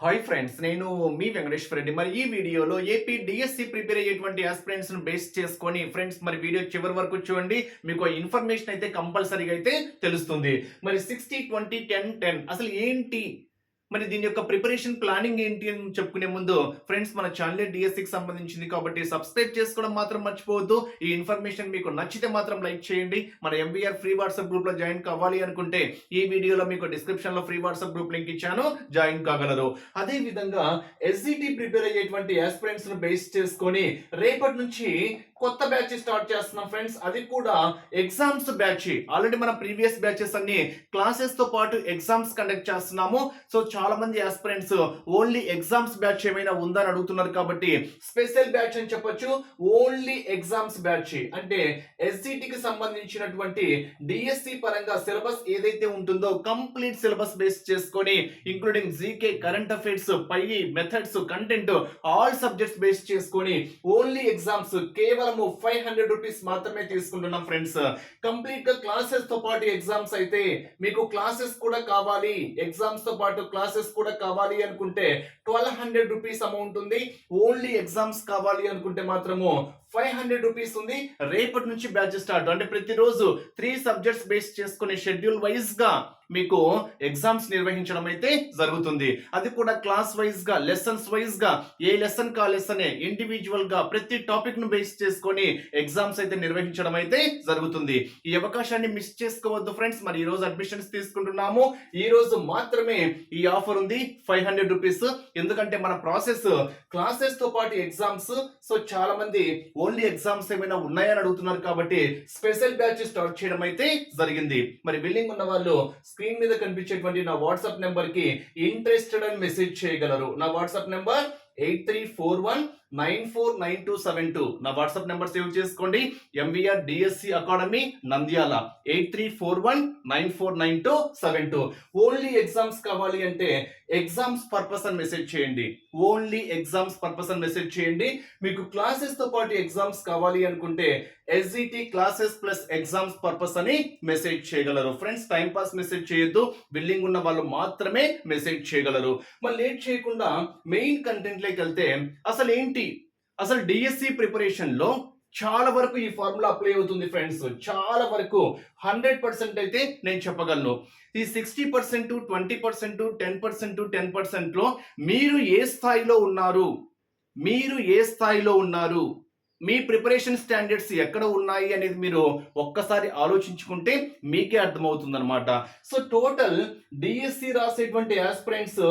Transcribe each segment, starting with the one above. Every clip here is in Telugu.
హాయ్ ఫ్రెండ్స్ నేను మీ వెంకటేశ్వర రెడ్డి మరి ఈ వీడియోలో ఏపీ డిఎస్సి ప్రిపేర్ అయ్యేటువంటి ఆస్పిరెంట్స్ను బేస్ చేసుకొని ఫ్రెండ్స్ మరి వీడియో చివరి వరకు చూడండి. మీకు ఇన్ఫర్మేషన్ అయితే కంపల్సరీగా అయితే తెలుస్తుంది. మరి సిక్స్టీ ట్వంటీ టెన్ టెన్ అసలు ఏంటి? మరి దీని యొక్క ప్రిపరేషన్ ప్లానింగ్ ఏంటి అని చెప్పుకునే ముందు ఫ్రెండ్స్ మన ఛానల్ డిఎస్సికి సంబంధించింది కాబట్టి సబ్స్క్రైబ్ చేసుకోవడం మాత్రం మర్చిపోవద్దు. ఈ ఇన్ఫర్మేషన్ మీకు నచ్చితే మాత్రం లైక్ చేయండి. మన ఎంబీఆర్ ఫ్రీ వాట్సాప్ గ్రూప్లో జాయిన్ కావాలి అనుకుంటే ఈ వీడియోలో మీకు డిస్క్రిప్షన్లో ఫ్రీ వాట్సాప్ గ్రూప్ లింక్ ఇచ్చాను. జాయిన్ కాగలరు. అదే విధంగా ఎస్జిటి ప్రిపేర్ అయ్యేటువంటి ఆస్పిరెంట్స్ను బేస్ చేసుకొని రేపటి నుంచి కొత్త బ్యాచ్ స్టార్ట్ చేస్తున్నాం ఫ్రెండ్స్. అది కూడా ఎగ్జామ్స్ బ్యాచ్. ఆల్రెడీ మన ప్రీవియస్ బ్యాచెస్ అన్ని క్లాసెస్తో పాటు ఎగ్జామ్స్ కండక్ట్ చేస్తున్నాము. సో చాలా మంది ఆస్పిరెంట్స్ ఓన్లీ ఎగ్జామ్స్ బ్యాచ్ ఏమైనా ఉందని అడుగుతున్నారు కాబట్టి స్పెషల్ బ్యాచ్ అని చెప్పొచ్చు. Only exams batch. అంటే ఎస్సిటికి కి సంబంధించినటువంటి డిఎస్సి పరంగా సిలబస్ ఏదైతే ఉంటుందో కంప్లీట్ సిలబస్ బేస్ చేసుకొని ఇంక్లూడింగ్ జీకే కరెంట్ అఫైర్స్ పై methods content all subjects base చేసుకొని ఓన్లీ ఎగ్జామ్స్ కేవలం ఫైవ్ హండ్రెడ్ రూపీస్ మాత్రమే తీసుకుంటున్నాం ఫ్రెండ్స్ కంప్లీట్గా క్లాసెస్తో పాటు ఎగ్జామ్స్ అయితే మీకు క్లాసెస్ కూడా కావాలి. ఎగ్జామ్స్తో పాటు క్లాసెస్ కూడా కావాలి అనుకుంటే ట్వెల్వ్ హండ్రెడ్ రూపీస్ అమౌంట్ ఉంది. ఓన్లీ ఎగ్జామ్స్ కావాలి అనుకుంటే మాత్రము ఫైవ్ హండ్రెడ్ రూపీస్ ఉంది. రేపటి నుంచి బ్యాచ్ స్టార్ట్. అంటే ప్రతిరోజు త్రీ సబ్జెక్ట్స్ బేస్ చేసుకునే షెడ్యూల్ వైజ్గా మీకు ఎగ్జామ్స్ నిర్వహించడం అయితే జరుగుతుంది. అది కూడా క్లాస్ వైజ్గా లెసన్స్ వైజ్గా ఏ లెసన్ కా లెసన్ ఇండివిజువల్గా ప్రతి టాపిక్ను బేస్ చేసుకొని ఎగ్జామ్స్ అయితే నిర్వహించడం అయితే జరుగుతుంది. ఈ అవకాశాన్ని మిస్ చేసుకోవద్దు ఫ్రెండ్స్ మరి ఈ రోజు అడ్మిషన్స్ తీసుకుంటున్నాము. ఈ రోజు మాత్రమే ఈ ఆఫర్ ఉంది ఫైవ్ హండ్రెడ్ రూపీస్. ఎందుకంటే మన ప్రాసెస్ క్లాసెస్తో పాటు ఎగ్జామ్స్ సో చాలా మంది ఓన్లీ ఎగ్జామ్స్ ఏమైనా ఉన్నాయని అడుగుతున్నారు కాబట్టి స్పెషల్ బ్యాచ్ స్టార్ట్ చేయడం అయితే జరిగింది. మరి బిల్లింగ్ ఉన్న వాళ్ళు స్క్రీన్ మీద కనిపించేటువంటి నా వాట్సాప్ నెంబర్కి ఇంట్రెస్టెడ్ అని మెసేజ్ చేయగలరు. నా WhatsApp number eight three four one nine four nine two seven two. నా వాట్సాప్ నెంబర్ సేవ్ చేసుకోండి. MVR DSC academy Nandyal. Eight three four one nine four nine two seven two. Only exams కావాలి అంటే ఎగ్జామ్స్ పర్పస్ అని మెసేజ్ చేయండి. ఓన్లీ ఎగ్జామ్స్ పర్పస్ అని మెసేజ్ చేయండి. మీకు క్లాసెస్తో పాటు ఎగ్జామ్స్ కావాలి అనుకుంటే SGT classes plus exams purpose అని మెసేజ్ చేయగలరు. ఫ్రెండ్స్ టైం పాస్ మెసేజ్ చేయొద్దు. బిల్డింగ్ ఉన్న వాళ్ళు మాత్రమే మెసేజ్ చేయగలరు. మరి లేట్ చేయకుండా మెయిన్ కంటెంట్లోకి వెళ్తే అసలు ఏంటి అసలు డిఎస్సి ప్రిపరేషన్లో చాలా వరకు ఈ ఫార్ములా అప్లై అవుతుంది ఫ్రెండ్స్ చాలా వరకు హండ్రెడ్ పర్సెంట్ అయితే నేను చెప్పగలను. ఈ sixty percent twenty percent ten percent ten పర్సెంట్లో మీరు ఏ స్థాయిలో ఉన్నారు? మీరు ఏ స్థాయిలో ఉన్నారు? మీ ప్రిపరేషన్ స్టాండర్డ్స్ ఎక్కడ ఉన్నాయి అనేది మీరు ఒక్కసారి ఆలోచించుకుంటే మీకే అర్థమవుతుంది అనమాట సో టోటల్ డిఎస్సి రాసేటువంటి ఆస్పిరెంట్స్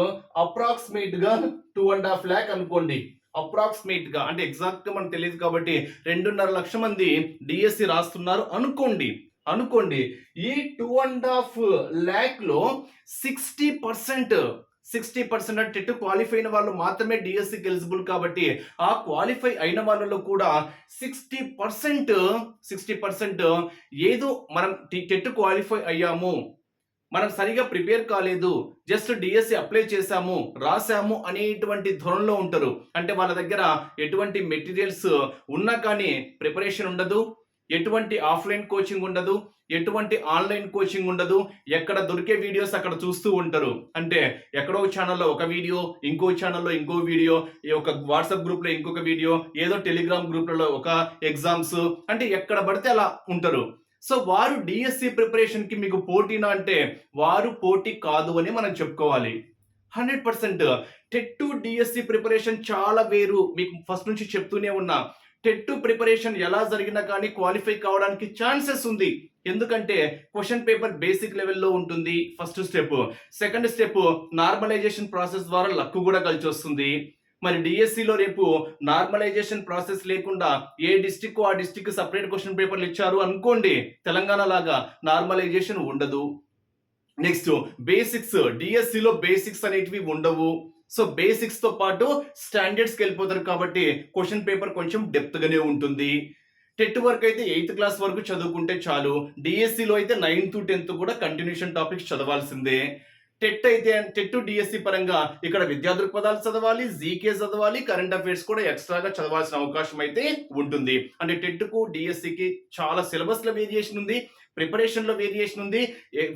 అప్రాక్సిమేట్గా టూ అండ్ హాఫ్ ల్యాక్ అనుకోండి. అప్రాక్సిమేట్గా అంటే ఎగ్జాక్ట్గా మనకు తెలియదు కాబట్టి రెండున్నర లక్ష మంది డిఎస్సి రాస్తున్నారు. అనుకోండి అనుకోండి ఈ టూ అండ్ హాఫ్ ల్యాక్లో సిక్స్టీ పర్సెంట్ సిక్స్టీ పర్సెంట్ అంటే టెట్ క్వాలిఫై అయిన వాళ్ళు మాత్రమే డిఎస్సికి ఎలిజిబుల్ కాబట్టి ఆ క్వాలిఫై అయిన వాళ్ళలో కూడా సిక్స్టీ పర్సెంట్ సిక్స్టీ పర్సెంట్ ఏదో మనం టెట్ క్వాలిఫై అయ్యాము. మనం సరిగా ప్రిపేర్ కాలేదు. జస్ట్ డిఎస్సి అప్లై చేశాము రాసాము అనేటువంటి ధోరణిలో ఉంటారు. అంటే వాళ్ళ దగ్గర ఎటువంటి మెటీరియల్స్ ఉన్నా కానీ ప్రిపరేషన్ ఉండదు. ఎటువంటి ఆఫ్లైన్ కోచింగ్ ఉండదు. ఎటువంటి ఆన్లైన్ కోచింగ్ ఉండదు. ఎక్కడ దొరికే వీడియోస్ అక్కడ చూస్తూ ఉంటారు. అంటే ఎక్కడో ఛానల్లో ఒక వీడియో ఇంకో ఛానల్లో ఇంకో వీడియో ఈ ఒక వాట్సాప్ గ్రూప్లో ఇంకొక వీడియో ఏదో టెలిగ్రామ్ గ్రూప్లలో ఒక ఎగ్జామ్స్ అంటే ఎక్కడ పడితే అలా ఉంటారు. సో వారు డిఎస్సి ప్రిపరేషన్కి మీకు పోటీనా అంటే వారు పోటీ కాదు అని మనం చెప్పుకోవాలి. Hundred percent. TET to DSC preparation చాలా వేరు. మీకు ఫస్ట్ నుంచి చెప్తూనే ఉన్నా. టెట్ ప్రిపరేషన్ ఎలా జరిగినా కానీ క్వాలిఫై కావడానికి ఛాన్సెస్ ఉంది. ఎందుకంటే క్వశ్చన్ పేపర్ బేసిక్ లెవెల్లో ఉంటుంది first step second step normalization process ద్వారా లక్ కూడా కలిసి వస్తుంది. మరి డిఎస్సిలో రేపు నార్మలైజేషన్ ప్రాసెస్ లేకుండా ఏ డిస్టిక్ ఆ డిస్టిక్ సపరేట్ క్వశ్చన్ పేపర్లు ఇచ్చారు అనుకోండి తెలంగాణ లాగా నార్మలైజేషన్ ఉండదు. నెక్స్ట్ బేసిక్స్ డిఎస్సిలో బేసిక్స్ అనేటివి ఉండవు. సో బేసిక్స్తో పాటు స్టాండర్డ్స్కి వెళ్ళిపోతారు కాబట్టి క్వశ్చన్ పేపర్ కొంచెం డెప్త్గానే ఉంటుంది. టెట్ వరకు అయితే ఎయిత్ క్లాస్ వరకు చదువుకుంటే చాలు. డిఎస్సిలో అయితే నైన్త్ టెన్త్ కూడా కంటిన్యూషన్ టాపిక్స్ చదవాల్సిందే. టెట్ అయితే టెట్ డిఎస్సి పరంగా ఇక్కడ విద్యా దృక్పథాలు చదవాలి జీకే చదవాలి కరెంట్ అఫైర్స్ కూడా ఎక్స్ట్రాగా చదవాల్సిన అవకాశం అయితే ఉంటుంది. అంటే టెట్కు డిఎస్సికి చాలా సిలబస్లో వేరియేషన్ ఉంది ప్రిపరేషన్లో వేరియేషన్ ఉంది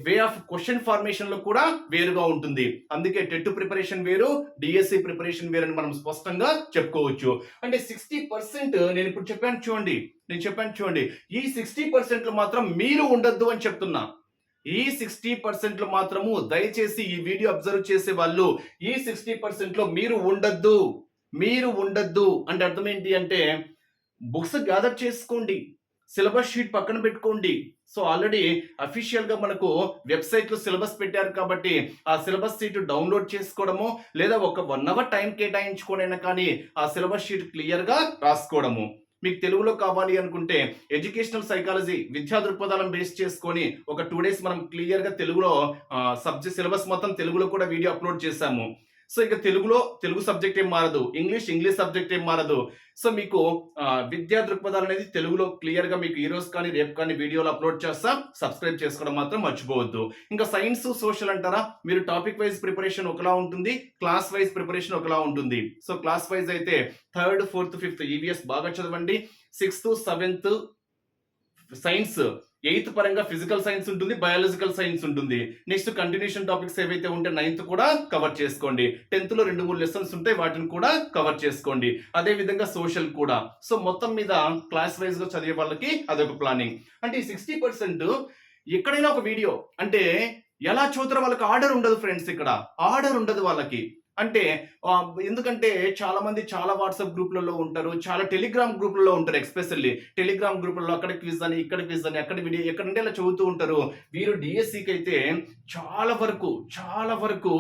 వే ఆఫ్ క్వశ్చన్ ఫార్మేషన్లో కూడా వేరుగా ఉంటుంది. అందుకే టెట్ ప్రిపరేషన్ వేరు డిఎస్సి ప్రిపరేషన్ వేరు అని మనం స్పష్టంగా చెప్పుకోవచ్చు. అంటే సిక్స్టీ పర్సెంట్ నేను ఇప్పుడు చెప్పాను చూడండి నేను చెప్పాను చూడండి ఈ సిక్స్టీ పర్సెంట్లో మాత్రం మీరు ఉండొద్దు అని చెప్తున్నా. ఈ సిక్స్టీ పర్సెంట్లో మాత్రము దయచేసి ఈ వీడియో అబ్జర్వ్ చేసే వాళ్ళు ఈ సిక్స్టీ పర్సెంట్లో మీరు ఉండద్దు మీరు ఉండద్దు అంటే అర్థం ఏంటి అంటే బుక్స్ గ్యాదర్ చేసుకోండి సిలబస్ షీట్ పక్కన పెట్టుకోండి. సో ఆల్రెడీ అఫీషియల్గా మనకు వెబ్సైట్లో సిలబస్ పెట్టారు కాబట్టి ఆ సిలబస్ షీట్ డౌన్లోడ్ చేసుకోవడము లేదా ఒక వన్ అవర్ టైం కేటాయించుకోనైనా కానీ ఆ సిలబస్ షీట్ క్లియర్గా రాసుకోవడము. మీకు తెలుగులో కావాలి అనుకుంటే ఎడ్యుకేషనల్ సైకాలజీ విద్యా దృక్పథాలను బేస్ చేసుకొని ఒక టూ డేస్ మనం క్లియర్గా తెలుగులో సబ్జెక్ట్ సిలబస్ మొత్తం తెలుగులో కూడా వీడియో అప్లోడ్ చేశాము. సో ఇక తెలుగులో తెలుగు సబ్జెక్ట్ ఏం మారదు. ఇంగ్లీష్ ఇంగ్లీష్ సబ్జెక్ట్ ఏం మారదు. సో మీకు విద్యా దృక్పథాలు అనేది తెలుగులో క్లియర్గా మీకు ఈ రోజు కానీ రేపు కానీ వీడియోలో అప్లోడ్ చేస్తా సబ్స్క్రైబ్ చేసుకోవడం మాత్రం మర్చిపోవద్దు. ఇంకా సైన్స్ సోషల్ అంటారా? మీరు టాపిక్ వైజ్ ప్రిపరేషన్ ఒకలా ఉంటుంది క్లాస్ వైజ్ ప్రిపరేషన్ ఒకలా ఉంటుంది. సో క్లాస్ వైజ్ అయితే థర్డ్ ఫోర్త్ ఫిఫ్త్ ఈవీఎస్ బాగా చదవండి. సిక్స్త్ సెవెంత్ సైన్స్ ఎయిత్ పరంగా ఫిజికల్ సైన్స్ ఉంటుంది బయాలజికల్ సైన్స్ ఉంటుంది. నెక్స్ట్ కంటిన్యూషన్ టాపిక్స్ ఏవైతే ఉంటే నైన్త్ కూడా కవర్ చేసుకోండి. టెన్త్లో రెండు మూడు లెసన్స్ ఉంటాయి వాటిని కూడా కవర్ చేసుకోండి. అదే విధంగా సోషల్ కూడా. సో మొత్తం మీద క్లాస్ వైజ్గా చదివే వాళ్ళకి అదొక ప్లానింగ్. అంటే ఈ సిక్స్టీ పర్సెంట్ ఎక్కడైనా ఒక వీడియో అంటే ఎలా చదువుతారో వాళ్ళకి? ఆర్డర్ ఉండదు ఫ్రెండ్స్ ఇక్కడ. ఆర్డర్ ఉండదు వాళ్ళకి. అంటే ఎందుకంటే చాలా మంది చాలా వాట్సాప్ గ్రూప్లలో ఉంటారు చాలా టెలిగ్రామ్ గ్రూపులలో ఉంటారు ఎక్స్పెషల్లీ టెలిగ్రామ్ గ్రూపులలో అక్కడ క్విజ్ అని ఇక్కడ క్విజ్ అని అక్కడ వీడియో ఎక్కడంటే ఇలా చదువుతూ ఉంటారు. వీరు డిఎస్సికి అయితే చాలా వరకు చాలా వరకు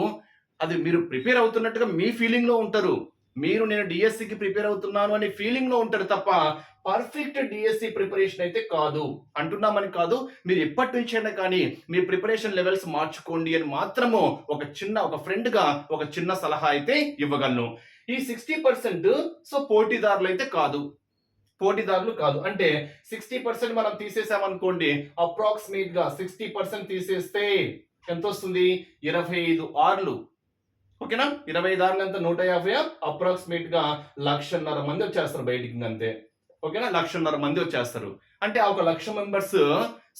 అది మీరు ప్రిపేర్ అవుతున్నట్టుగా మీ ఫీలింగ్లో ఉంటారు. మీరు నేను డిఎస్సికి ప్రిపేర్ అవుతున్నాను అనే ఫీలింగ్లో ఉంటారు తప్ప పర్ఫెక్ట్ డిఎస్సి ప్రిపరేషన్ అయితే కాదు. అంటున్నామని కాదు మీరు ఎప్పటి నుంచి అయినా కానీ మీ ప్రిపరేషన్ లెవెల్స్ మార్చుకోండి అని మాత్రము ఒక చిన్న ఒక ఫ్రెండ్గా ఒక చిన్న సలహా అయితే ఇవ్వగలను. ఈ సిక్స్టీ పర్సెంట్ సో పోటీదారులు అయితే కాదు. పోటీదారులు కాదు. అంటే సిక్స్టీ పర్సెంట్ మనం తీసేసామనుకోండి అప్రాక్సిమేట్గా సిక్స్టీ పర్సెంట్ తీసేస్తే ఎంత వస్తుంది ఇరవై ఐదు ఆర్లు. ఓకేనా? ఇరవై దారులు ఎంత? నూట యాభై అప్రాక్సిమేట్గా లక్షన్నర మంది వచ్చేస్తారు బయటికి అంతే ఓకేనా? లక్షన్నర మంది వచ్చేస్తారు. అంటే ఆ ఒక లక్ష మెంబర్స్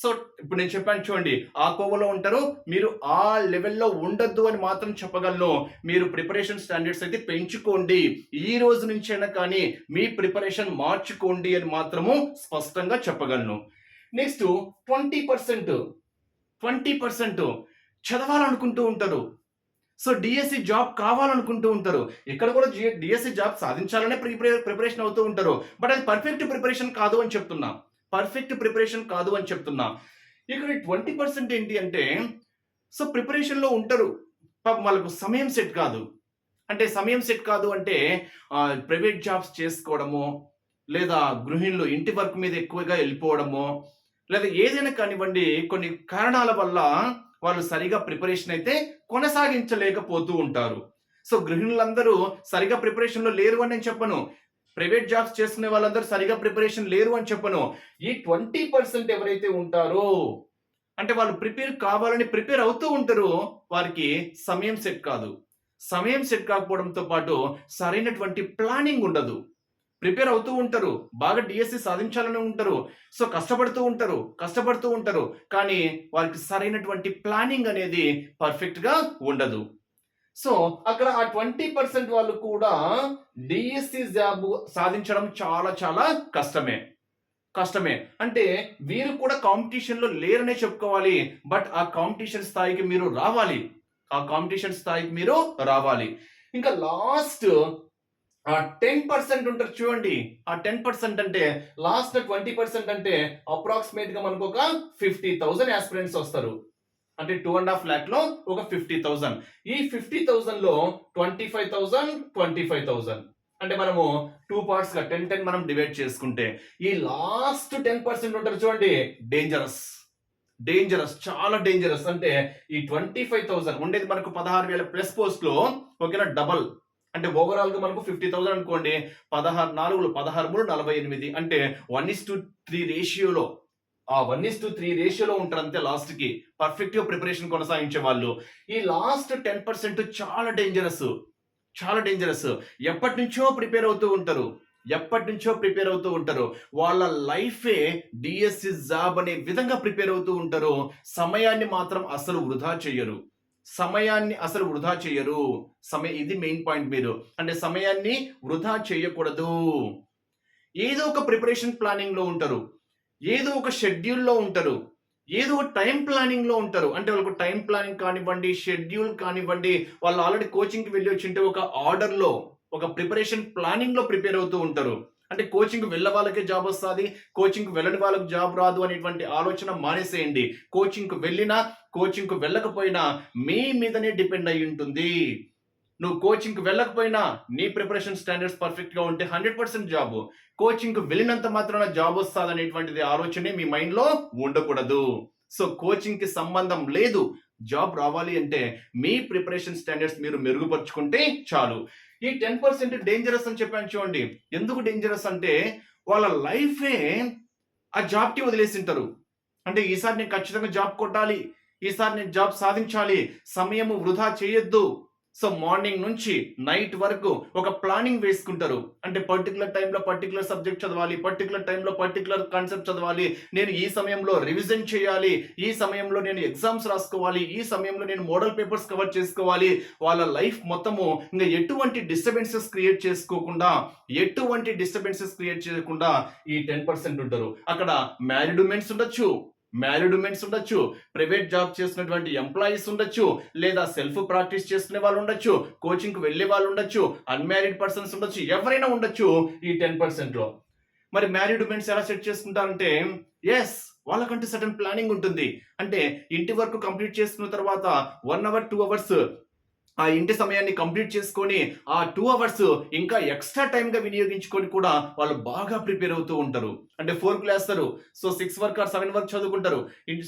సో ఇప్పుడు నేను చెప్పాను చూడండి ఆ కోవలో ఉంటారు. మీరు ఆ లెవెల్లో ఉండొద్దు అని మాత్రం చెప్పగలను. మీరు ప్రిపరేషన్ స్టాండర్డ్స్ అయితే పెంచుకోండి. ఈ రోజు నుంచైనా కానీ మీ ప్రిపరేషన్ మార్చుకోండి అని మాత్రము స్పష్టంగా చెప్పగలను. Next twenty percent twenty percent చదవాలనుకుంటూ ఉంటారు. సో డిఎస్సి జాబ్ కావాలనుకుంటూ ఉంటారు. ఇక్కడ కూడా డిఎస్సి జాబ్ సాధించాలనే ప్రిపరే ప్రిపరేషన్ అవుతూ ఉంటారు. బట్ అది పర్ఫెక్ట్ ప్రిపరేషన్ కాదు అని చెప్తున్నా. పర్ఫెక్ట్ ప్రిపరేషన్ కాదు అని చెప్తున్నా. ఇక్కడ ట్వంటీ పర్సెంట్ ఏంటి అంటే సో ప్రిపరేషన్లో ఉంటారు. పాపం వాళ్ళకు సమయం సెట్ కాదు. అంటే సమయం సెట్ కాదు అంటే ప్రైవేట్ జాబ్స్ చేసుకోవడము లేదా గృహిణులు ఇంటి వర్క్ మీద ఎక్కువగా వెళ్ళిపోవడము లేదా ఏదైనా కానివ్వండి కొన్ని కారణాల వల్ల వాళ్ళు సరిగా ప్రిపరేషన్ అయితే కొనసాగించలేకపోతూ ఉంటారు. సో గృహిణులందరూ సరిగా ప్రిపరేషన్లో లేరు అని నేను చెప్పను. ప్రైవేట్ జాబ్స్ చేసుకునే వాళ్ళందరూ సరిగా ప్రిపరేషన్ లేరు అని చెప్పను. ఈ ట్వంటీ పర్సెంట్ ఎవరైతే ఉంటారో అంటే వాళ్ళు ప్రిపేర్ కావాలని ప్రిపేర్ అవుతూ ఉంటారు వారికి సమయం సెట్ కాదు. సమయం సెట్ కాకపోవడంతో పాటు సరైనటువంటి ప్లానింగ్ ఉండదు. ప్రిపేర్ అవుతూ ఉంటారు. బాగా డిఎస్సి సాధించాలని ఉంటారు. సో కష్టపడుతూ ఉంటారు. కష్టపడుతూ ఉంటారు. కానీ వారికి సరైనటువంటి ప్లానింగ్ అనేది పర్ఫెక్ట్గా ఉండదు. సో అక్కడ ఆ ట్వంటీ పర్సెంట్ వాళ్ళు కూడా డిఎస్సి జాబ్ సాధించడం చాలా చాలా కష్టమే. కష్టమే. అంటే వీరు కూడా కాంపిటీషన్లో లేరనే చెప్పుకోవాలి. బట్ ఆ కాంపిటీషన్ స్థాయికి మీరు రావాలి. ఆ కాంపిటీషన్ స్థాయికి మీరు రావాలి. ఇంకా లాస్ట్ ఆ టెన్ పర్సెంట్ ఉంటారు చూడండి. ఆ టెన్ పర్సెంట్ అంటే లాస్ట్ ట్వంటీ పర్సెంట్ అంటే అప్రాక్సిమేట్గా మనకు ఒక ఫిఫ్టీ థౌసండ్ ఆస్పిరెంట్స్ వస్తారు. అంటే టూ అండ్ హాఫ్ ల్యాక్లో ఒక ఫిఫ్టీ థౌసండ్. ఈ fifty థౌసండ్లో twenty five thousand twenty five thousand అంటే మనము టూ పార్ట్స్గా టెన్ టెన్ మనం డివైడ్ చేసుకుంటే ఈ లాస్ట్ టెన్ పర్సెంట్ ఉంటారు చూడండి. డేంజరస్ డేంజరస్ చాలా డేంజరస్ అంటే ఈ ట్వంటీ ఫైవ్ థౌసండ్ ఉండేది మనకు పదహారు వేల ప్లస్ పోస్ట్లో ఓకేనా? డబల్ అంటే ఓవరాల్గా మనకు ఫిఫ్టీ థౌసండ్ అనుకోండి పదహారు నాలుగులు పదహారు మూడు నలభై ఎనిమిది. అంటే వన్ ఇస్ టు త్రీ రేషియోలో ఆ వన్ ఇస్ టు త్రీ రేషియోలో ఉంటారు అంతే లాస్ట్కి పర్ఫెక్ట్గా ప్రిపరేషన్ కొనసాగించే వాళ్ళు. ఈ లాస్ట్ టెన్ పర్సెంట్ చాలా డేంజరస్ చాలా డేంజరస్ ఎప్పటి నుంచో ప్రిపేర్ అవుతూ ఉంటారు. ఎప్పటి నుంచో ప్రిపేర్ అవుతూ ఉంటారు. వాళ్ళ లైఫే డిఎస్సి జాబ్ అనే విధంగా ప్రిపేర్ అవుతూ ఉంటారు. సమయాన్ని మాత్రం అసలు వృధా చెయ్యరు సమయాన్ని అసలు వృధా చేయరు. సమయ ఇది మెయిన్ పాయింట్ మీరు. అంటే సమయాన్ని వృధా చేయకూడదు. ఏదో ఒక ప్రిపరేషన్ ప్లానింగ్లో ఉంటారు. ఏదో ఒక షెడ్యూల్లో ఉంటారు. ఏదో టైం ప్లానింగ్లో ఉంటారు. అంటే వాళ్ళకు టైం ప్లానింగ్ కానివ్వండి షెడ్యూల్ కానివ్వండి వాళ్ళు ఆల్రెడీ కోచింగ్కి వెళ్ళి వచ్చింటే ఒక ఆర్డర్లో ఒక ప్రిపరేషన్ ప్లానింగ్లో ప్రిపేర్ అవుతూ ఉంటారు. అంటే కోచింగ్ వెళ్ళ వాళ్ళకే జాబ్ వస్తుంది కోచింగ్కి వెళ్ళని వాళ్ళకి జాబ్ రాదు అనేటువంటి ఆలోచన మానేసేయండి. కోచింగ్కి వెళ్ళినా కోచింగ్కి వెళ్ళకపోయినా మీ మీదనే డిపెండ్ అయి ఉంటుంది. నువ్వు కోచింగ్కి వెళ్ళకపోయినా నీ ప్రిపరేషన్ స్టాండర్డ్స్ పర్ఫెక్ట్గా ఉంటే హండ్రెడ్ పర్సెంట్ జాబ్ కోచింగ్కి వెళ్ళినంత మాత్రాన జాబ్ వస్తుంది అనేటువంటిది ఆలోచనే మీ మైండ్లో ఉండకూడదు. సో కోచింగ్కి సంబంధం లేదు. జాబ్ రావాలి అంటే మీ ప్రిపరేషన్ స్టాండర్డ్స్ మీరు మెరుగుపరుచుకుంటే చాలు. ఈ టెన్ పర్సెంట్ డేంజరస్ అని చెప్పాను చూడండి. ఎందుకు డేంజరస్ అంటే వాళ్ళ లైఫే ఆ జాబ్కి వదిలేసింటారు. అంటే ఈసారి నేను ఖచ్చితంగా జాబ్ కొట్టాలి. ఈసారి నేను జాబ్ సాధించాలి. సమయము వృధా చేయొద్దు. సో మార్నింగ్ నుంచి నైట్ వరకు ఒక ప్లానింగ్ వేసుకుంటారు. అంటే పర్టికులర్ టైంలో పర్టికులర్ సబ్జెక్ట్ చదవాలి పర్టికులర్ టైంలో పర్టికులర్ కాన్సెప్ట్ చదవాలి నేను ఈ సమయంలో రివిజన్ చేయాలి ఈ సమయంలో నేను ఎగ్జామ్స్ రాసుకోవాలి ఈ సమయంలో నేను మోడల్ పేపర్స్ కవర్ చేసుకోవాలి. వాళ్ళ లైఫ్ మొత్తము ఇంకా ఎటువంటి డిస్టర్బెన్సెస్ క్రియేట్ చేసుకోకుండా ఎటువంటి డిస్టర్బెన్సెస్ క్రియేట్ చేయకుండా ఈ టెన్ పర్సెంట్ ఉంటారు. అక్కడ మ్యారీడ్ ఉమెన్స్ ఉండొచ్చు మ్యారీడ్ ఉమెన్స్ ఉండొచ్చు. ప్రైవేట్ జాబ్ చేసినటువంటి ఎంప్లాయీస్ ఉండొచ్చు. లేదా సెల్ఫ్ ప్రాక్టీస్ చేసుకునే వాళ్ళు ఉండొచ్చు. కోచింగ్కి వెళ్ళే వాళ్ళు ఉండొచ్చు. అన్మ్యారీడ్ పర్సన్స్ ఉండొచ్చు. ఎవరైనా ఉండొచ్చు ఈ టెన్ పర్సెంట్లో మరి మ్యారీడ్ ఉమెన్స్ ఎలా సెట్ చేసుకుంటారంటే ఎస్ వాళ్ళకంటే సడన్ ప్లానింగ్ ఉంటుంది. అంటే ఇంటి వర్క్ కంప్లీట్ చేసుకున్న తర్వాత వన్ అవర్ టూ అవర్స్ ఆ ఇంటి సమయాన్ని కంప్లీట్ చేసుకొని ఆ టూ అవర్స్ ఇంకా ఎక్స్ట్రా టైంగా వినియోగించుకొని కూడా వాళ్ళు బాగా ప్రిపేర్ అవుతూ ఉంటారు. అంటే four క్లాస్తారు so six work or seven work చదువుకుంటారు. ఇంటి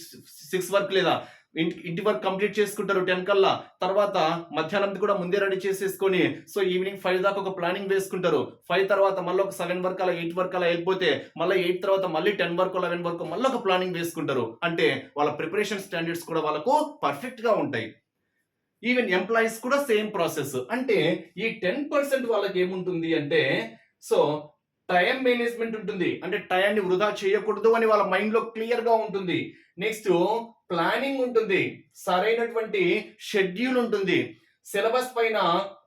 సిక్స్ వర్క్ లేదా ఇంటి ఇంటి వర్క్ కంప్లీట్ చేసుకుంటారు టెన్ కల్లా. తర్వాత మధ్యాహ్నం కూడా ముందే రెడీ చేసేసుకొని సో ఈవినింగ్ ఫైవ్ దాకా ఒక ప్లానింగ్ వేసుకుంటారు. ఫైవ్ తర్వాత మళ్ళీ ఒక సెవెన్ వరకు అలా ఎయిట్ వరకు అలా వెళ్ళిపోతే మళ్ళీ ఎయిట్ తర్వాత మళ్ళీ టెన్ వరకు లెవెన్ వరకు మళ్ళీ ఒక ప్లానింగ్ వేసుకుంటారు. అంటే వాళ్ళ ప్రిపరేషన్ స్టాండర్డ్స్ కూడా వాళ్ళకు పర్ఫెక్ట్గా ఉంటాయి. ఈవెన్ ఎంప్లాయీస్ కూడా సేమ్ ప్రాసెస్ అంటే ఈ టెన్ పర్సెంట్ వాళ్ళకి ఏముంటుంది అంటే సో టైం మేనేజ్మెంట్ ఉంటుంది. అంటే టైంని వృధా చేయకూడదు అని వాళ్ళ మైండ్లో క్లియర్గా ఉంటుంది. నెక్స్ట్ ప్లానింగ్ ఉంటుంది. సరైనటువంటి షెడ్యూల్ ఉంటుంది. సిలబస్ పైన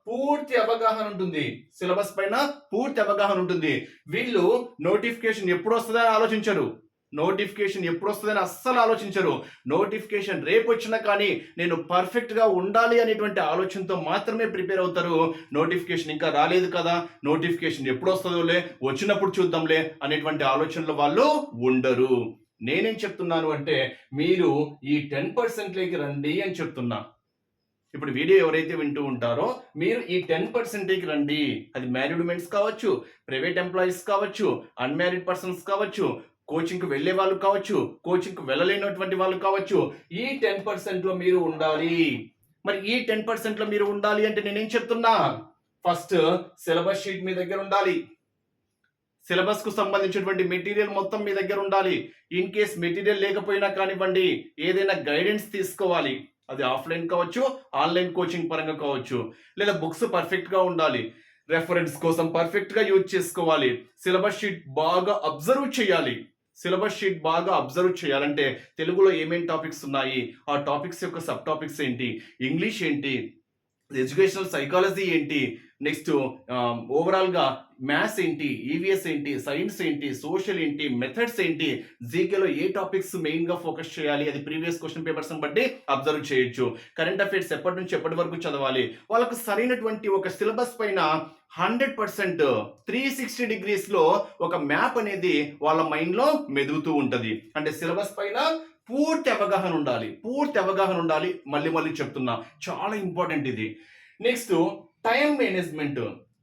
పూర్తి అవగాహన ఉంటుంది. సిలబస్ పైన పూర్తి అవగాహన ఉంటుంది. వీళ్ళు నోటిఫికేషన్ ఎప్పుడు వస్తుందని ఆలోచించరు. నోటిఫికేషన్ ఎప్పుడు వస్తుందని అస్సలు ఆలోచించరు. నోటిఫికేషన్ రేపు వచ్చినా కానీ నేను పర్ఫెక్ట్గా ఉండాలి అనేటువంటి ఆలోచనతో మాత్రమే ప్రిపేర్ అవుతారు. నోటిఫికేషన్ ఇంకా రాలేదు కదా నోటిఫికేషన్ ఎప్పుడు వస్తుందోలే వచ్చినప్పుడు చూద్దాంలే అనేటువంటి ఆలోచనలు వాళ్ళు ఉండరు. నేనేం చెప్తున్నాను అంటే మీరు ఈ టెన్ పర్సెంట్లోకి రండి అని చెప్తున్నా. ఇప్పుడు వీడియో ఎవరైతే వింటూ ఉంటారో మీరు ఈ టెన్ పర్సెంటేకి రండి. అది మ్యారీడ్ ఉమెన్స్ కావచ్చు ప్రైవేట్ ఎంప్లాయీస్ కావచ్చు అన్మ్యారీడ్ పర్సన్స్ కావచ్చు కోచింగ్కి వెళ్ళే వాళ్ళు కావచ్చు కోచింగ్కి వెళ్ళలేనటువంటి వాళ్ళు కావచ్చు ఈ టెన్ పర్సెంట్లో మీరు ఉండాలి. మరి ఈ టెన్ పర్సెంట్లో మీరు ఉండాలి అంటే నేనేం చెప్తున్నా? ఫస్ట్ సిలబస్ షీట్ మీ దగ్గర ఉండాలి. సిలబస్కు సంబంధించినటువంటి మెటీరియల్ మొత్తం మీ దగ్గర ఉండాలి. ఇన్ కేస్ మెటీరియల్ లేకపోయినా కానివ్వండి ఏదైనా గైడెన్స్ తీసుకోవాలి. అది ఆఫ్లైన్ కావచ్చు ఆన్లైన్ కోచింగ్ పరంగా కావచ్చు. లేదా బుక్స్ పర్ఫెక్ట్గా ఉండాలి. రెఫరెన్స్ కోసం పర్ఫెక్ట్గా యూజ్ చేసుకోవాలి. సిలబస్ షీట్ బాగా అబ్జర్వ్ చేయాలి. సిలబస్ షీట్ బాగా అబ్జర్వ్ చేయాలంటే తెలుగులో ఏమేమి టాపిక్స్ ఉన్నాయి? ఆ టాపిక్స్ యొక్క సబ్ టాపిక్స్ ఏంటి? ఇంగ్లీష్ ఏంటి? ఎడ్యుకేషనల్ సైకాలజీ ఏంటి? నెక్స్ట్ ఓవరాల్గా మ్యాథ్స్ ఏంటి ఈవీఎస్ ఏంటి సైన్స్ ఏంటి సోషల్ ఏంటి మెథడ్స్ ఏంటి జీకేలో ఏ టాపిక్స్ మెయిన్గా ఫోకస్ చేయాలి అది ప్రీవియస్ క్వశ్చన్ పేపర్స్ని బట్టి అబ్జర్వ్ చేయొచ్చు. కరెంట్ అఫైర్స్ ఎప్పటి నుంచి ఎప్పటి వరకు చదవాలి వాళ్ళకు సరైనటువంటి ఒక సిలబస్ పైన హండ్రెడ్ పర్సెంట్ త్రీ సిక్స్టీ డిగ్రీస్లో ఒక మ్యాప్ అనేది వాళ్ళ మైండ్లో మెదుగుతూ ఉంటుంది. అంటే సిలబస్ పైన పూర్తి అవగాహన ఉండాలి పూర్తి అవగాహన ఉండాలి మళ్ళీ మళ్ళీ చెప్తున్నా. చాలా ఇంపార్టెంట్ ఇది. Next time management.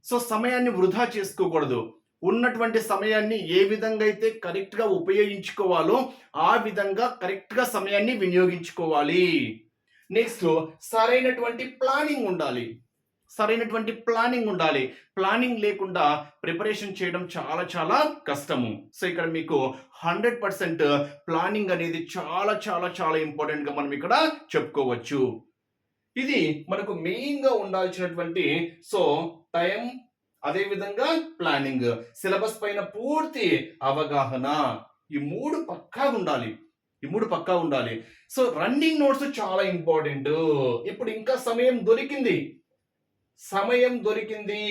సో సమయాన్ని వృధా చేసుకోకూడదు. ఉన్నటువంటి సమయాన్ని ఏ విధంగా అయితే కరెక్ట్గా ఉపయోగించుకోవాలో ఆ విధంగా కరెక్ట్గా సమయాన్ని వినియోగించుకోవాలి. నెక్స్ట్ సరైనటువంటి ప్లానింగ్ ఉండాలి. సరైనటువంటి ప్లానింగ్ ఉండాలి. ప్లానింగ్ లేకుండా ప్రిపరేషన్ చేయడం చాలా చాలా కష్టము. సో ఇక్కడ మీకు హండ్రెడ్ పర్సెంట్ ప్లానింగ్ అనేది చాలా చాలా చాలా ఇంపార్టెంట్గా మనం ఇక్కడ చెప్పుకోవచ్చు. ఇది మనకు మెయిన్గా ఉండాల్సినటువంటి సో టైం అదే విధంగా ప్లానింగ్ సిలబస్ పైన పూర్తి అవగాహన. ఈ మూడు పక్కా ఉండాలి. ఈ మూడు పక్కా ఉండాలి. సో రన్నింగ్ నోట్స్ చాలా ఇంపార్టెంట్ ఇప్పుడు ఇంకా సమయం దొరికింది. సమయం దొరికింది.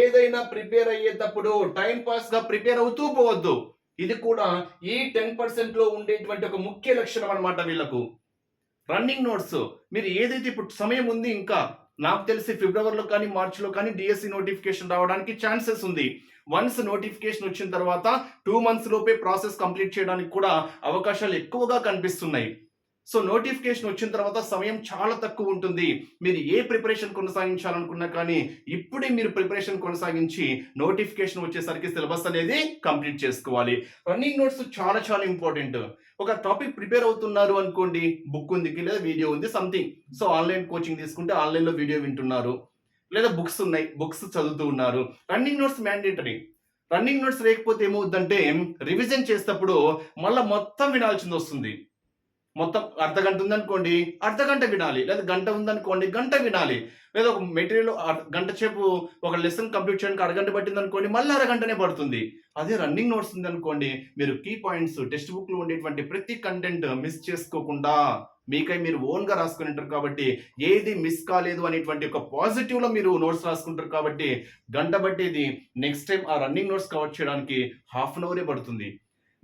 ఏదైనా ప్రిపేర్ అయ్యేటప్పుడు టైం పాస్గా ప్రిపేర్ అవుతూ పోవద్దు. ఇది కూడా ఈ టెన్ పర్సెంట్లో ఉండేటువంటి ఒక ముఖ్య లక్షణం అనమాట వీళ్ళకు. Running notes. మీరు ఏదైతే ఇప్పుడు సమయం ఉంది ఇంకా నాకు తెలిసి ఫిబ్రవరిలో కానీ మార్చిలో కానీ డిఎస్సి నోటిఫికేషన్ రావడానికి ఛాన్సెస్ ఉంది. వన్స్ నోటిఫికేషన్ వచ్చిన తర్వాత టూ మంత్స్ లోపే ప్రాసెస్ కంప్లీట్ చేయడానికి కూడా అవకాశాలు ఎక్కువగా కనిపిస్తున్నాయి. సో నోటిఫికేషన్ వచ్చిన తర్వాత సమయం చాలా తక్కువ ఉంటుంది. మీరు ఏ ప్రిపరేషన్ కొనసాగించాలనుకున్నా కానీ ఇప్పుడే మీరు ప్రిపరేషన్ కొనసాగించి నోటిఫికేషన్ వచ్చేసరికి సిలబస్ అనేది కంప్లీట్ చేసుకోవాలి. రన్నింగ్ నోట్స్ చాలా చాలా ఇంపార్టెంట్ ఒక టాపిక్ ప్రిపేర్ అవుతున్నారు అనుకోండి బుక్ ఉంది లేదా వీడియో ఉంది సంథింగ్ సో ఆన్లైన్ కోచింగ్ తీసుకుంటే ఆన్లైన్లో వీడియో వింటున్నారు. లేదా బుక్స్ ఉన్నాయి బుక్స్ చదువుతూ ఉన్నారు. Running notes mandatory running notes లేకపోతే ఏమవుద్దంటే రివిజన్ చేసేటప్పుడు మళ్ళీ మొత్తం వినాల్సింది వస్తుంది. మొత్తం అర్ధ గంట ఉందనుకోండి అర్ధ గంట వినాలి. లేదా గంట ఉందనుకోండి గంట వినాలి. లేదా ఒక మెటీరియల్ గంట సేపు ఒక లెసన్ కంప్లీట్ చేయడానికి అరగంట పట్టింది అనుకోండి మళ్ళీ అరగంటనే పడుతుంది. అదే రన్నింగ్ నోట్స్ ఉందనుకోండి మీరు కీ పాయింట్స్ టెక్స్ట్ బుక్లో ఉండేటువంటి ప్రతి కంటెంట్ మిస్ చేసుకోకుండా మీకై మీరు ఓన్గా రాసుకుని ఉంటారు కాబట్టి ఏది మిస్ కాలేదు అనేటువంటి ఒక పాజిటివ్లో మీరు నోట్స్ రాసుకుంటారు కాబట్టి గంట పట్టేది నెక్స్ట్ టైం ఆ రన్నింగ్ నోట్స్ కవర్ చేయడానికి హాఫ్ అన్ అవరే పడుతుంది.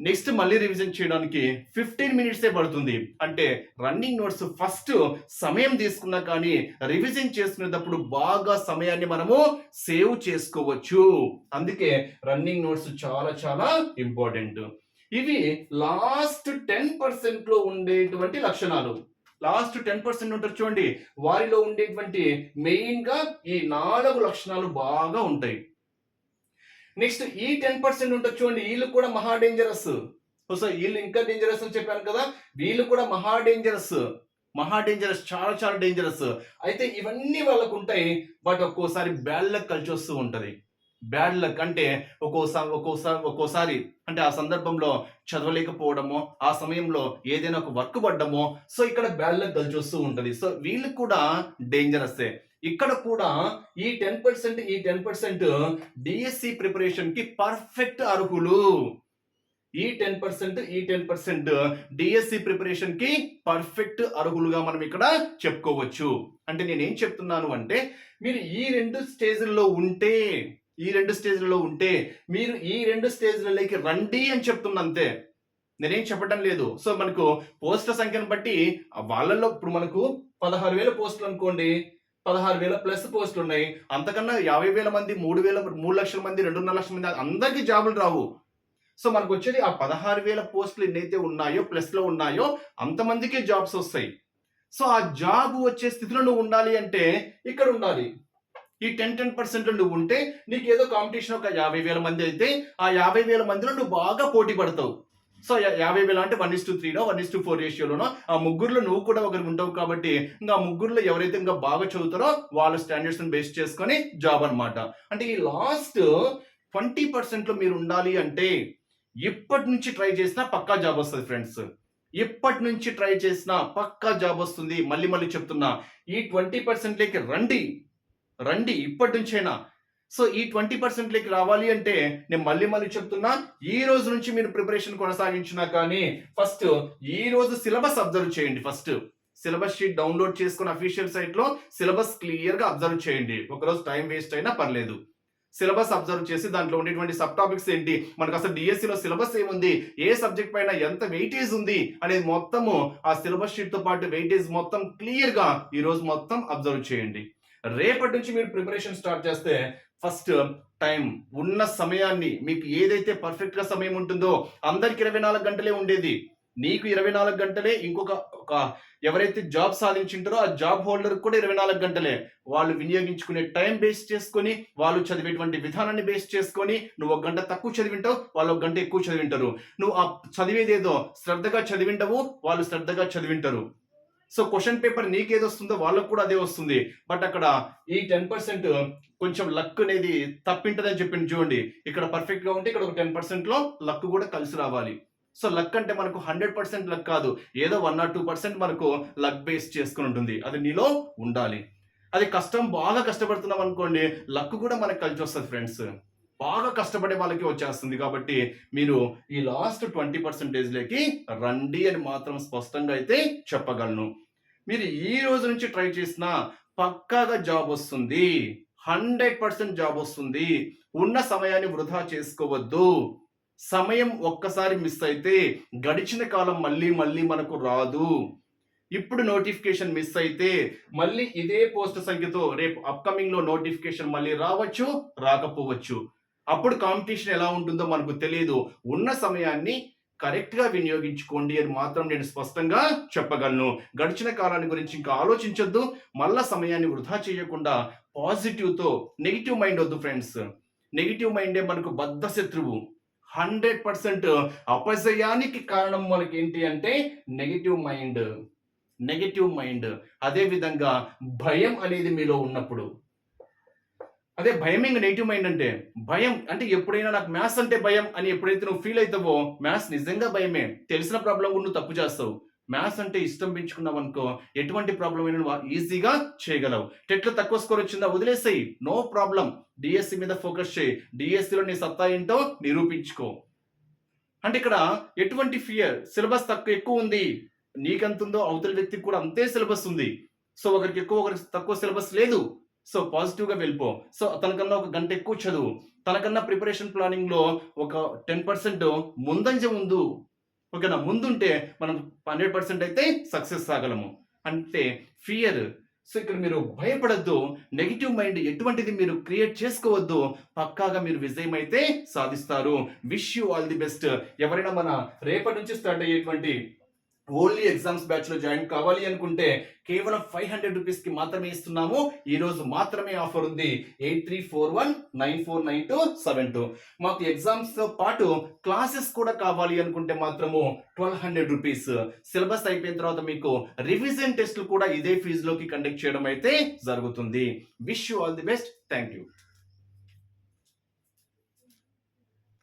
నెక్స్ట్ మళ్ళీ రివిజన్ చేయడానికి ఫిఫ్టీన్ మినిట్సే పడుతుంది. అంటే రన్నింగ్ నోట్స్ ఫస్ట్ సమయం తీసుకున్నా కానీ రివిజన్ చేసుకునేటప్పుడు బాగా సమయాన్ని మనము సేవ్ చేసుకోవచ్చు. అందుకే రన్నింగ్ నోట్స్ చాలా చాలా ఇంపార్టెంట్. ఇవి లాస్ట్ టెన్ పర్సెంట్లో ఉండేటువంటి లక్షణాలు. లాస్ట్ టెన్ పర్సెంట్ ఉంటారు చూడండి. వారిలో ఉండేటువంటి మెయిన్గా ఈ నాలుగు లక్షణాలు బాగా ఉంటాయి. నెక్స్ట్ ఈ టెన్ పర్సెంట్ ఉంటుంది చూడండి వీళ్ళు కూడా మహా డేంజరస్ సో వీళ్ళు ఇంకా డేంజరస్ అని చెప్పాను కదా వీళ్ళు కూడా మహా డేంజరస్ మహా డేంజరస్ చాలా చాలా డేంజరస్ అయితే ఇవన్నీ వాళ్ళకు ఉంటాయి బట్ ఒక్కోసారి బ్యాడ్ లక్ కలిసి వస్తూ ఉంటుంది. బ్యాడ్ లక్ అంటే ఒక్కోసారి ఒక్కోసారి ఒక్కోసారి అంటే ఆ సందర్భంలో చదవలేకపోవడమో ఆ సమయంలో ఏదైనా ఒక వర్క్ పడ్డమో సో ఇక్కడ బ్యాడ్ లక్ కలిసి వస్తూ ఉంటుంది. సో వీళ్ళకి కూడా డేంజరస్ ఇక్కడ కూడా ఈ టెన్ పర్సెంట్ ఈ టెన్ పర్సెంట్ డిఎస్సి ప్రిపరేషన్కి పర్ఫెక్ట్ అర్హులు. ఈ టెన్ పర్సెంట్ ఈ టెన్ పర్సెంట్ డిఎస్సి ప్రిపరేషన్కి పర్ఫెక్ట్ అర్హులుగా మనం ఇక్కడ చెప్పుకోవచ్చు. అంటే నేను ఏం చెప్తున్నాను అంటే మీరు ఈ రెండు స్టేజ్ల్లో ఉంటే ఈ రెండు స్టేజ్లలో ఉంటే మీరు ఈ రెండు స్టేజ్లలోకి రండి అని చెప్తున్నా అంతే నేనేం చెప్పడం లేదు. సో మనకు పోస్టుల సంఖ్యను బట్టి వాళ్ళల్లో ఇప్పుడు మనకు పదహారు వేల పోస్టులు అనుకోండి. పదహారు వేల ప్లస్ పోస్టులు ఉన్నాయి. అంతకన్నా యాభై వేల మంది మూడు వేల మూడు లక్షల మంది రెండున్నర లక్షల మంది అందరికీ జాబులు రావు. సో మనకు వచ్చేది ఆ పదహారు వేల పోస్టులు ఎన్నైతే ఉన్నాయో ప్లస్లో ఉన్నాయో అంతమందికే జాబ్స్ వస్తాయి. సో ఆ జాబ్ వచ్చే స్థితిలో నువ్వు ఉండాలి అంటే ఇక్కడ ఉండాలి. ఈ టెన్ టెన్ పర్సెంట్ నువ్వు ఉంటే నీకు ఏదో కాంపిటీషన్ ఒక యాభై వేల మంది అయితే ఆ యాభై వేల మందిలో నువ్వు బాగా పోటీ పడతావు. సో యాభై వేలు అంటే వన్ ఇస్ టు త్రీనో వన్ ఇస్ టు ఫోర్ రేషియోలోనో ఆ ముగ్గురులో నువ్వు కూడా ఒకరికి ఉంటావు కాబట్టి ఇంకా ముగ్గురులో ఎవరైతే ఇంకా బాగా చదువుతారో వాళ్ళ స్టాండర్డ్స్ని బేస్ చేసుకొని జాబ్ అన్నమాట. అంటే ఈ లాస్ట్ ట్వంటీ పర్సెంట్లో మీరు ఉండాలి అంటే ఇప్పటి నుంచి ట్రై చేసినా పక్కా జాబ్ వస్తుంది ఫ్రెండ్స్ ఇప్పటి నుంచి ట్రై చేసినా పక్కా జాబ్ వస్తుంది. మళ్ళీ మళ్ళీ చెప్తున్నా ఈ ట్వంటీ పర్సెంట్లోకి రండి. రండి. ఇప్పటి నుంచైనా సో ఈ ట్వంటీ పర్సెంట్లోకి రావాలి అంటే నేను మళ్ళీ మళ్ళీ చెప్తున్నా ఈ రోజు నుంచి మీరు ప్రిపరేషన్ కొనసాగించినా కానీ ఫస్ట్ ఈ రోజు సిలబస్ అబ్జర్వ్ చేయండి ఫస్ట్. సిలబస్ షీట్ డౌన్లోడ్ చేసుకుని అఫీషియల్ సైట్లో సిలబస్ క్లియర్గా అబ్జర్వ్ చేయండి. ఒకరోజు టైం వేస్ట్ అయినా పర్లేదు. సిలబస్ అబ్జర్వ్ చేసి దాంట్లో ఉండేటువంటి సబ్ టాపిక్స్ ఏంటి? మనకు అసలు డిఎస్సిలో సిలబస్ ఏముంది? ఏ సబ్జెక్ట్ పైన ఎంత వెయిటేజ్ ఉంది? అనేది మొత్తము ఆ సిలబస్ షీట్తో పాటు వెయిటేజ్ మొత్తం క్లియర్గా ఈరోజు ఈ రోజు మొత్తం అబ్జర్వ్ చేయండి. రేపటి నుంచి మీరు ప్రిపరేషన్ స్టార్ట్ చేస్తే ఫస్ట్ టైం ఉన్న సమయాన్ని మీకు ఏదైతే పర్ఫెక్ట్గా సమయం ఉంటుందో అందరికి ఇరవై నాలుగు గంటలే ఉండేది. నీకు ఇరవై నాలుగు గంటలే ఇంకొక ఒక ఎవరైతే జాబ్ సాధించింటారో ఆ జాబ్ హోల్డర్ కూడా ఇరవై నాలుగు గంటలే. వాళ్ళు వినియోగించుకునే టైం బేస్ చేసుకొని వాళ్ళు చదివేటువంటి విధానాన్ని బేస్ చేసుకొని నువ్వు ఒక గంట తక్కువ చదివింటావు వాళ్ళు ఒక గంట ఎక్కువ చదివింటారు. నువ్వు ఆ చదివేదేదో శ్రద్ధగా చదివింటావు వాళ్ళు శ్రద్ధగా చదివింటారు. సో క్వశ్చన్ పేపర్ నీకేది వస్తుందో వాళ్ళకు కూడా అదే వస్తుంది. బట్ అక్కడ ఈ టెన్ పర్సెంట్ కొంచెం లక్ అనేది తప్పింటదని చెప్పింది చూడండి. ఇక్కడ పర్ఫెక్ట్గా ఉంటే ఇక్కడ ఒక టెన్ పర్సెంట్లో లక్ కూడా కలిసి రావాలి. సో లక్ అంటే మనకు హండ్రెడ్ పర్సెంట్ లక్ కాదు. ఏదో వన్ ఆర్ టూ పర్సెంట్ మనకు లక్ బేస్ చేసుకుని ఉంటుంది. అది నీలో ఉండాలి. అది కష్టం బాగా కష్టపడుతున్నాం అనుకోండి లక్ కూడా మనకు కలిసి వస్తుంది ఫ్రెండ్స్ బాగా కష్టపడే వాళ్ళకి వచ్చేస్తుంది కాబట్టి మీరు ఈ లాస్ట్ ట్వంటీ పర్సెంటేజ్లోకి రండి అని మాత్రం స్పష్టంగా అయితే చెప్పగలను. మీరు ఈ రోజు నుంచి ట్రై చేసినా పక్కాగా జాబ్ వస్తుంది. హండ్రెడ్ పర్సెంట్ జాబ్ వస్తుంది. ఉన్న సమయాన్ని వృధా చేసుకోవద్దు. సమయం ఒక్కసారి మిస్ అయితే గడిచిన కాలం మళ్ళీ మళ్ళీ మనకు రాదు. ఇప్పుడు నోటిఫికేషన్ మిస్ అయితే మళ్ళీ ఇదే పోస్ట్ సంఖ్యతో రేపు అప్కమింగ్లో నోటిఫికేషన్ మళ్ళీ రావచ్చు రాకపోవచ్చు. అప్పుడు కాంపిటీషన్ ఎలా ఉంటుందో మనకు తెలియదు ఉన్న సమయాన్ని కరెక్ట్గా వినియోగించుకోండి అని మాత్రం నేను స్పష్టంగా చెప్పగలను. గడిచిన కాలాన్ని గురించి ఇంకా ఆలోచించొద్దు. మళ్ళా సమయాన్ని వృధా చేయకుండా పాజిటివ్తో నెగిటివ్ మైండ్ వద్దు ఫ్రెండ్స్. నెగిటివ్ మైండే మనకు బద్ధ శత్రువు. హండ్రెడ్ పర్సెంట్ అపజయానికి కారణం మనకి ఏంటి అంటే నెగిటివ్ మైండ్. Negative mind. అదేవిధంగా భయం అనేది మీలో ఉన్నప్పుడు. అదే భయం నెగిటివ్ మైండ్ అంటే భయం అంటే ఎప్పుడైనా నాకు మ్యాథ్స్ అంటే భయం అని ఎప్పుడైతే నువ్వు ఫీల్ అవుతావో మ్యాథ్స్ నిజంగా భయమే. తెలిసిన ప్రాబ్లం కూడా నువ్వు తప్పు చేస్తావు. మ్యాథ్స్ అంటే ఇష్టం పెంచుకున్నావు అనుకో ఎటువంటి ప్రాబ్లం అయినా నువ్వు ఈజీగా చేయగలవు. టెట్లో తక్కువ స్కోర్ వచ్చిందా వదిలేసేయి. నో ప్రాబ్లం డిఎస్సి మీద ఫోకస్ చేయి. డిఎస్సిలో నీ సత్తా ఏంటో నిరూపించుకో. అంటే ఇక్కడ ఎటువంటి ఫియర్ సిలబస్ తక్కువ ఎక్కువ ఉంది. నీకెంతుందో అవతల వ్యక్తికి కూడా అంతే సిలబస్ ఉంది. సో ఒకరికి ఎక్కువ ఒకరికి తక్కువ సిలబస్ లేదు. సో పాజిటివ్గా వెళ్ళిపో. సో తనకన్నా ఒక గంట ఎక్కువ చదువు. తనకన్నా ప్రిపరేషన్ ప్లానింగ్లో ఒక టెన్ పర్సెంట్ ముందంజ ముందు ఓకేనా? ముందుంటే మనం హండ్రెడ్ పర్సెంట్ అయితే సక్సెస్ ఆగలము అంటే ఫియర్ సో ఇక్కడ మీరు భయపడద్దు. నెగిటివ్ మైండ్ ఎటువంటిది మీరు క్రియేట్ చేసుకోవద్దు. పక్కాగా మీరు విజయం అయితే సాధిస్తారు. Wish you all the best ఎవరైనా మన రేపటి నుంచి స్టార్ట్ అయ్యేటువంటి ఓన్లీ ఎగ్జామ్స్ బ్యాచ్లో జాయిన్ కావాలి అనుకుంటే కేవలం ఫైవ్ హండ్రెడ్ రూపీస్కి మాత్రమే ఇస్తున్నాము. ఈ రోజు మాత్రమే ఆఫర్ ఉంది. Eight three four one nine four nine two seven two. మాకు ఎగ్జామ్స్తో పాటు క్లాసెస్ కూడా కావాలి అనుకుంటే మాత్రము ట్వెల్వ్ హండ్రెడ్ రూపీస్. సిలబస్ అయిపోయిన తర్వాత మీకు రివిజన్ టెస్ట్లు కూడా ఇదే ఫీజులోకి కండక్ట్ చేయడం అయితే జరుగుతుంది. Wish you all the best. Thank you.